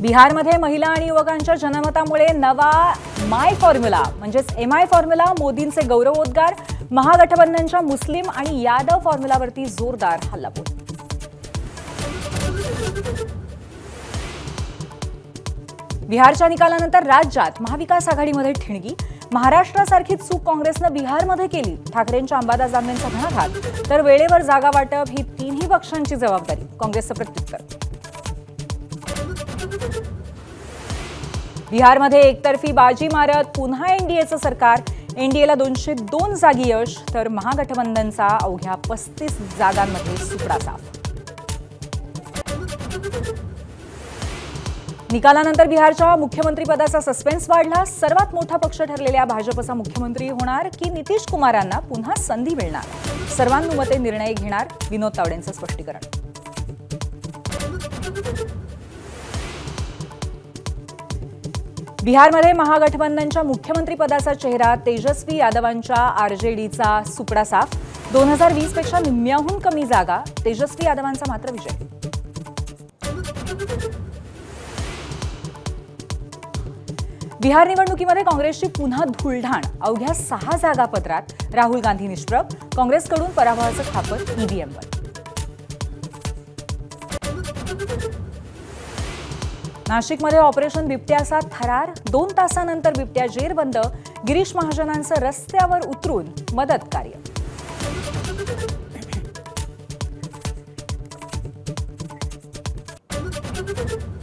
बिहारमध्ये महिला आणि युवकांच्या जनमतामुळे नवा माय फॉर्म्युला म्हणजेच एम आय फॉर्म्युला मोदींचे गौरवोद्गार महागठबंधनच्या मुस्लिम आणि यादव फॉर्म्युलावरती जोरदार हल्लाबोल. बिहारच्या निकालानंतर राज्यात महाविकास आघाडीमध्ये ठिणगी महाराष्ट्रासारखी चूक काँग्रेसनं बिहारमध्ये केली ठाकरेंच्या अंबादास दानवेंचा घणाघात. तर वेळेवर जागा वाटप ही तिन्ही पक्षांची जबाबदारी काँग्रेसचं प्रत्युत्तर. बिहारमध्ये एकतर्फी बाजी मारत पुन्हा एनडीएचं सरकार. एनडीएला दोनशे दोन जागी यश तर महागठबंधनचा अवघ्या पस्तीस जागांमध्ये सुपडा साफ. निकालानंतर बिहारच्या मुख्यमंत्रीपदाचा सस्पेन्स वाढला. सर्वात मोठा पक्ष ठरलेल्या भाजपचा मुख्यमंत्री होणार की नितीश कुमारांना पुन्हा संधी मिळणार? सर्वांनुमते निर्णय घेणार विनोद तावडेंचं स्पष्टीकरण. बिहारमध्ये महागठबंधनच्या मुख्यमंत्रीपदाचा चेहरा तेजस्वी यादवांच्या आरजेडीचा सुपडा साफ. दोन हजार वीसपेक्षा निम्म्याहून कमी जागा तेजस्वी यादवांचा मात्र विजय. बिहार निवडणुकीमध्ये काँग्रेसची पुन्हा धुळढाण अवघ्या सहा जागा पत्रात राहुल गांधी निष्प्रभ. काँग्रेसकडून पराभवाचं खापत ईव्हीएमवर. नाशिकमध्ये ऑपरेशन बिबट्याचा थरार दोन तासानंतर बिबट्या जेरबंद. गिरीश महाजनांचं रस्त्यावर उतरून मदत कार्य